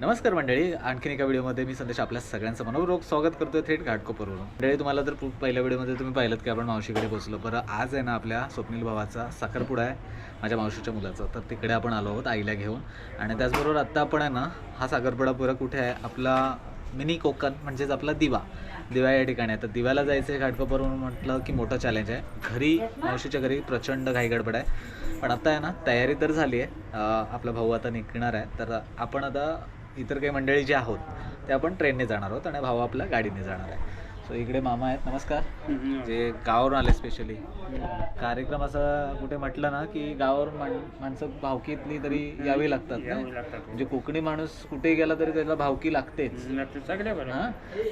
नमस्कार मंडळी. आणखीन एका व्हिडिओमध्ये मी संदेश आपल्या सगळ्यांचं मनोरोग स्वागत करतोय थेट घाटकोपरवरून. मंडळी तुम्हाला तर पु- पहिल्या व्हिडिओमध्ये तुम्ही पाहिलं की आपण मावशीकडे पोहोचलो बरं आज आहे ना आपल्या स्वप्नील भावाचा साखरपुडा आहे माझ्या मावशीच्या मुलाचा. तर तिकडे आपण आलो आहोत आईला घेऊन. आणि त्याचबरोबर आत्ता आपण आहे ना हा साखरपुडा पुरा कुठे आहे? आपला मिनी कोकण म्हणजेच आपला दिवा. दिवा या ठिकाणी आहे. तर दिव्याला जायचं आहे घाटकोपरवरून म्हटलं की मोठं चॅलेंज आहे. घरी मावशीच्या घरी प्रचंड घाईगडबड आहे. पण आता आहे ना तयारी तर झाली आहे. आपला भाऊ आता निघणार आहे. तर आपण आता इतर काही मंडळी जे आहोत ते आपण ट्रेनने जाणार आहोत आणि भाऊ आपला गाडीने जाणार आहे. सो इकडे मामा आहेत. नमस्कार. जे गावावरून आले स्पेशली कार्यक्रम असं कुठे म्हटलं ना की गावावरून मान माणसं भावकीतली तरी यावी लागतात ना? म्हणजे कोकणी माणूस कुठेही गेला तरी त्याला भावकी लागतेच. हा?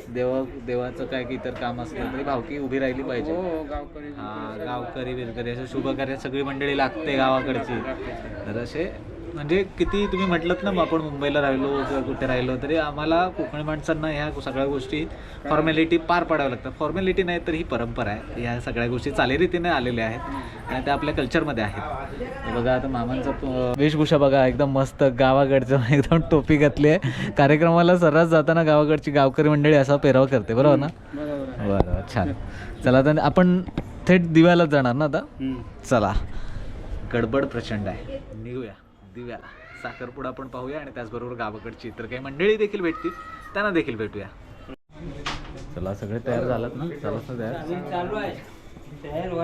देवा देवाचं काय की इतर काम असलं तरी भावकी उभी राहिली पाहिजे. हो गावकरी. हा गावकरी बिरकरी असे शुभ कार्य सगळी मंडळी लागते गावाकडची. तर असे म्हणजे किती तुम्ही म्हटलं ना मग आपण मुंबईला राहिलो किंवा कुठे राहिलो तरी आम्हाला कोकणी माणसांना ह्या सगळ्या गोष्टी फॉर्मॅलिटी पार पाडाव्या लागतात. फॉर्मॅलिटी नाही तर ही परंपरा आहे. ह्या सगळ्या गोष्टी चालीरीतीने आलेल्या आहेत आणि त्या आपल्या कल्चरमध्ये आहेत. बघा आता मामांचा वेशभूषा बघा एकदम मस्त गावाकडचं एकदम टोपी घातली आहे. कार्यक्रमाला सर्रास जाताना गावाकडची गावकरी मंडळी असा पेराव करते बरोबर ना? बरोबर बरं बरं छान. चला तर आपण थेट दिव्याला जाणार ना आता? चला. गडबड प्रचंड आहे. निघूया. दिव्याला साखरपुडा पण पाहूया आणि त्याचबरोबर गावाकडची इतर काही मंडळी देखील भेटतील. त्यांना देखील भेटूया. चला सगळे तयार झालात ना? झालात ना तयार. चालू आहे. चालू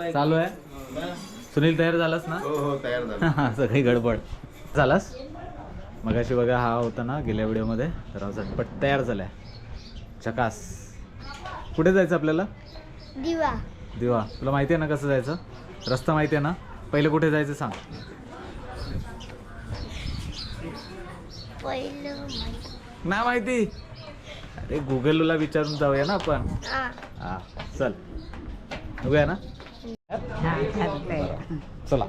आहे? चालू आहे? सुनील तयार झालास ना? हो हो तयार झालं. सगळी गडबड. झालास? मगाशी बघा हा होता ना गेल्या व्हिडिओमध्ये. तर हा झटपट तयार झालाय. चकास. कुठे जायचं आपल्याला? दिवा. दिवा. तुला माहिती आहे ना कसं जायचं? रस्ता माहिती आहे ना? पहिले कुठे जायचं सांग. पहिलं माहित- ना माहिती? अरे गुगलला विचारून जाऊया ना आपण. हा. हा चल. बघूया ना. चला.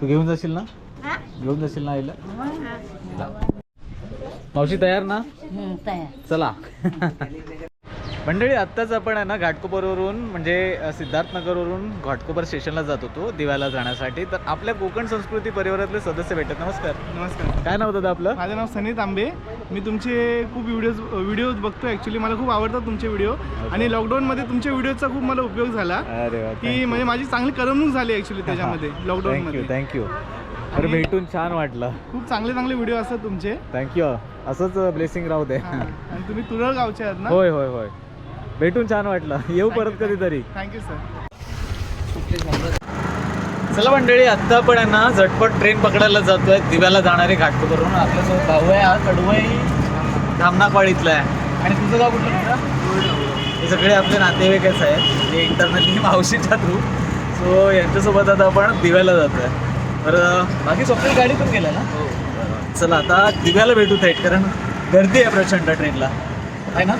तू घेऊन जाशील ना? हा? घेऊन जाशील ना आईला? मावशी तयार ना? चला. मंडळी आत्ताच आपण आहे ना घाटकोपरवरून म्हणजे सिद्धार्थनगरवरून घाटकोपर स्टेशनला जात होतो दिव्याला जाण्यासाठी. तर आपल्या कोकण संस्कृती परिवारातले सदस्य भेटत नमस्कार. नमस्कार. काय नाव दादा आपलं? माझं नाव सनी तांबे मी तुमचे खूप व्हिडिओज व्हिडिओज बघतो ॲक्च्युली मला खूप आवडतात तुमचे व्हिडिओ आणि लॉकडाऊनमध्ये तुमच्या व्हिडिओचा खूप मला उपयोग झाला. की म्हणजे माझी चांगली करमणूक झाली ॲक्च्युली त्याच्यामध्ये लॉकडाऊनमध्ये थँक्यू अरे भेटून छान वाटलं. खूप चांगले चांगले व्हिडिओ असतात तुमचे. थँक्यू असंच ब्लेसिंग राहू दे. आणि तुम्ही तुरळ गावचे आहात ना? होय होय होय. भेटून छान वाटलं. येऊ परत कधीतरी. थँक्यू सर चला मंडळी आत्ता पण आहे ना झटपट ट्रेन पकडायला जातोय. दिव्याला जाणारे घाटकोपरून. आपल्यासोबत भाऊ आहे हा कडवई धामनाकवाडीतला आहे. आणि तुझं गाव कुठलं हे सगळे आपले नातेवाईकच आहेत. जे इंटरनेटली मावशीच्या थ्रू सो यांच्यासोबत आता आपण दिव्याला जातोय. बरं बाकी स्वप्नील गाडीतून गेला ना? बरं. चला आता दिव्याला भेटू थेट कारण गर्दी आहे प्रचंड ट्रेनला. आहे ना?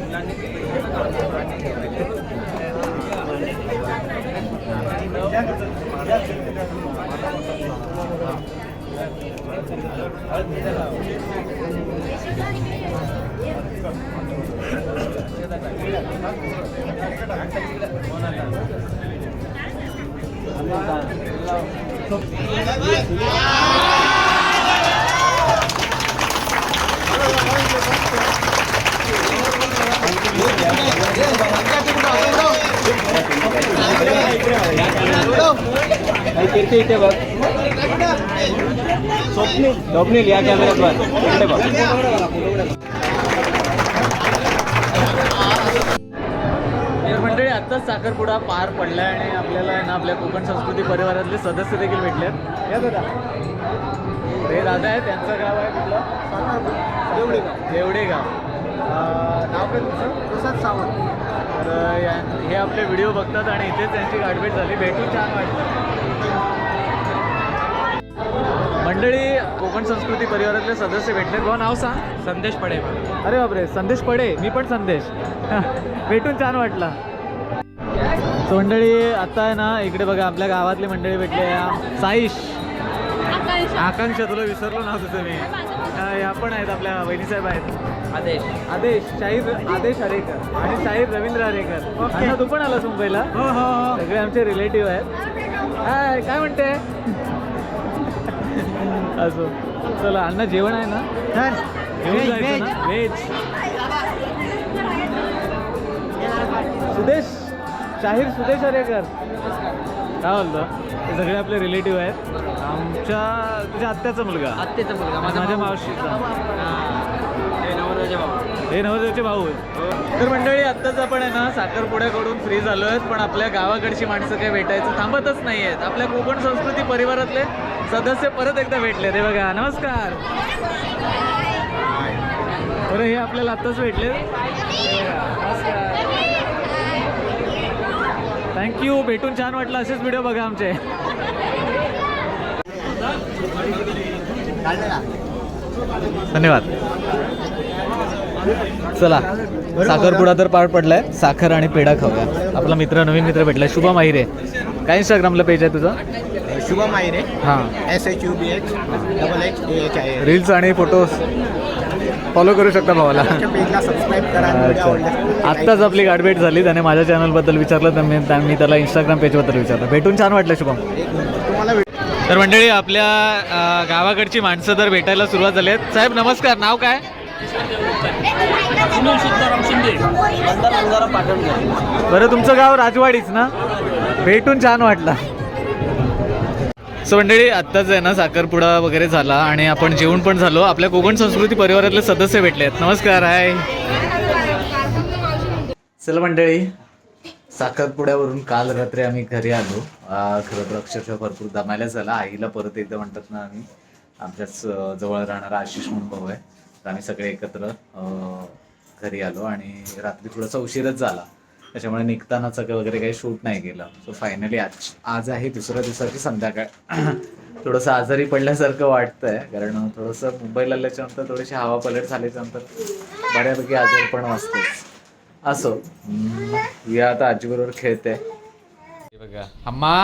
मुलांनी चला. इथे इथे बघ स्वप्नील स्वप्नील या कॅमेऱ्यात बघ इकडे बघ तर मंडळी आत्ताच साखरपुडा पार पडला आणि आपल्याला आहे ना आपल्या कोकण संस्कृती परिवारातले सदस्य देखील भेटलेत. या दादा. हे दादा आहे त्यांचं गाव आहे कुठलं? देवडे गाव. देवडे गाव. अं, नाव काय तुमचं? प्रसाद सावंत. तर हे आपले व्हिडिओ बघतात आणि इथेच त्यांची गाठभेट झाली. भेटून छान वाटलं. मंडळी कोकण संस्कृती परिवारातले सदस्य भेटलेत भाऊ नाव सांग. संदेश पडे. अरे बापरे संदेश पडे. मी पण संदेश. भेटून छान वाटला. मंडळी आता आहे ना इकडे बघा आपल्या गावातले मंडळी भेटले या साईश. आकांक्षा. तुला विसरलो ना तुझं मी. या पण आहेत आपल्या वहिनीसाहेब आहेत. आदेश. आदेश शाहीर आदेश हरेकर आणि शाहीर रवींद्र हरेकर. अण्णा तू पण आलास मुंबईला? हो हो हो. सगळे आमचे रिलेटिव्ह आहेत. हाय काय म्हणते? असो. चला अण्णा जेवण आहे ना? घेऊन जायचं ना? व्हेज सुदेश शाहीर सुदेश हरेकर. काय बोलतो? ते सगळे आपले रिलेटिव्ह आहेत. आमच्या तुझ्या आत्याचा मुलगा. आत्तेचा मुलगा माझ्या मावशीचा. हे. नवऱ्याचे भाऊ हे नवरदेवचे भाऊ. तर मंडळी आत्ताच आपण आहे ना साखरपुड्याकडून फ्री झालो आहेत. पण आपल्या गावाकडची माणसं काही भेटायचं थांबतच नाही आहेत. आपल्या कोकण संस्कृती परिवारातले सदस्य परत एकदा भेटले रे बघा नमस्कार. बरं हे आपल्याला आत्ताच भेटले थँक्यू भेटून छान वाटलं. असेच व्हिडिओ बघा आमचे. धन्यवाद. चला साखरपुडा तर पार पडलाय. साखर आणि पेढा खाऊया. आपला मित्र नवीन मित्र भेटलाय शुभम अहिरे काय इंस्टाग्रामला पेज आहे तुझं? शुभम आयरे हां. S H U B H double H H I reels आणि फोटोज फॉलो करू शकता भावाला. आत्ताच आपली गाठभेट झाली. त्याने माझ्या चॅनलबद्दल विचारलं तर मी त्या- मी त्याला इंस्टाग्राम पेजबद्दल विचारलं. भेटून छान वाटलं शुभम. तर मंडळी आपल्या गावाकडची माणसं तर भेटायला सुरुवात झाली आहेत. साहेब नमस्कार. नाव काय? सुनील सीताराम शिंदे. बंदर अंगारा पाटण बरं तुमचं गाव राजवाडीच ना? भेटून छान वाटला. सो मंडळी आत्ताच आहे ना साखरपुडा वगैरे झाला आणि आपण जेवण पण झालो. आपल्या कोकण संस्कृती परिवारातले सदस्य भेटले आहेत नमस्कार हाय. चला मंडळी साखरपुड्यावरून काल रात्री आम्ही घरी आलो. खरं तर अक्षरशः भरपूर दमायला झाला. आईला परत एकदा म्हणतात ना आम्ही आमच्याच जवळ राहणारा आशिष म्हणून भाऊ आहे. तर आम्ही सगळे एकत्र घरी आलो आणि रात्री थोडासा उशीरच झाला. त्याच्यामुळे निघतानाच काही वगैरे काही शूट नाही केलं. सो फायनली आज आज आहे दुसऱ्या दिवसाची संध्याकाळ. थोडंसं आजारी पडल्यासारखं वाटतंय कारण थोडंसं मुंबईला आल्याच्यानंतर थोडीशी हवा पलट झाल्याच्यानंतर बऱ्यापैकी आजार पण वाचतेच असो या आता आजीबरोबर खेळते. बघा हम्मा?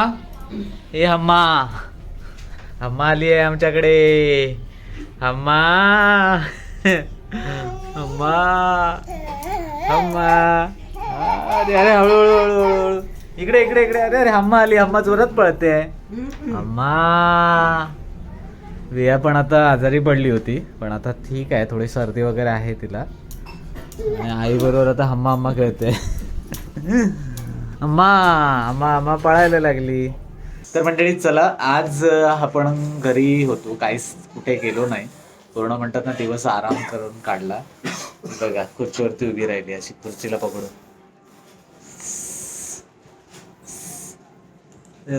हे हम्मा. हम्मा आली आहे आमच्याकडे. हम्मा? हम्मा हम्मा अरे अरे हळूहळू हळूहळू हळू इकडे इकडे इकडे. अरे अरे हम्मा आली. हम्मा जोरात पळते. हम्मा. विया पण आता आजारी पडली होती पण आता ठीक आहे. थोडी सर्दी वगैरे आहे तिला. आई बरोबर आता हम्मा हम्मा खेळते. अम्मा अम्मा अम्मा पळायला लागली. तर मंडळी चला आज आपण घरी होतो. काहीच कुठे गेलो नाही. पूर्ण म्हणतात ना दिवस आराम करून काढला. बघा खुर्चीवरती उभी राहिली अशी खुर्चीला पकडून.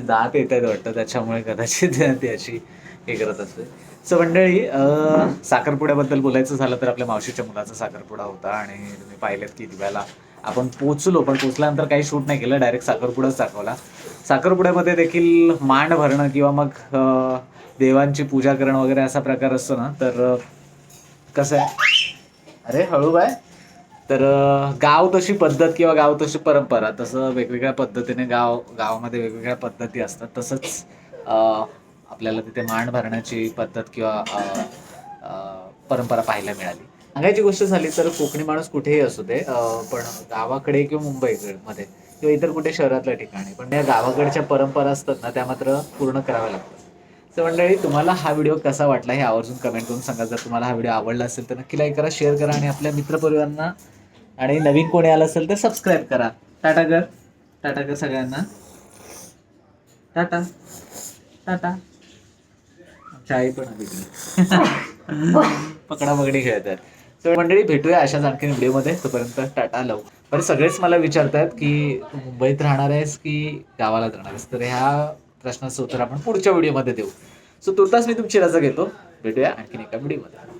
दात येत आहेत वाटतं त्याच्यामुळे कदाचित ती अशी हे करत असते. सो मंडळी अं, साखरपुड्याबद्दल बोलायचं झालं तर आपल्या मावशीच्या मुलाचा साखरपुडा होता आणि तुम्ही पाहिलेत की दिव्याला आपण पोचलो पण पोचल्यानंतर काही शूट नाही केलं. डायरेक्ट साखरपुडाच दाखवला. साखरपुड्यामध्ये देखील मांड भरणं किंवा मग देवांची पूजा करणं वगैरे असा प्रकार असतो ना तर कसं आहे? अरे हळू बाय. तर गाव तशी पद्धत किंवा गाव तशी परंपरा तसं वेगवेगळ्या पद्धतीने गाव गावामध्ये वेगवेगळ्या पद्धती असतात. तसंच आपल्याला तिथे मांड भरण्याची पद्धत किंवा परंपरा पाहायला मिळाली. सांगायची गोष्ट झाली तर कोकणी माणूस कुठेही असू दे पण गावाकडे किंवा मुंबईमध्ये किंवा इतर कुठे शहरातल्या ठिकाणी पण या गावाकडच्या परंपरा असतात ना त्या मात्र पूर्ण कराव्या लागतात. तर मंडळी तुम्हाला हा व्हिडिओ कसा वाटला हे आवर्जून कमेंट करून सांगा. जर तुम्हाला हा व्हिडिओ आवडला असेल तर नक्की लाईक करा शेअर करा आणि आपल्या मित्रपरिवारांना आणि नवीन कोणी आलं असेल तर सबस्क्राईब करा. टाटा कर. टाटा कर सगळ्यांना. टाटा. टाटा. आमच्या आई पण पकडा पकडी खेळत आहेत तर मंडळी भेटूया अशाच आणखी व्हिडिओमध्ये. तोपर्यंत टाटा लव बरं सगळेच मला विचारतात की तू मुंबईत राहणार आहेस की गावाला राहणार आहेस? तर ह्या प्रश्नाचं उत्तर आपण पुढच्या व्हिडिओमध्ये देऊ. सो तुर्तास मी तुमची रजा घेतो. भेटूया आणखीन एका व्हिडिओमध्ये.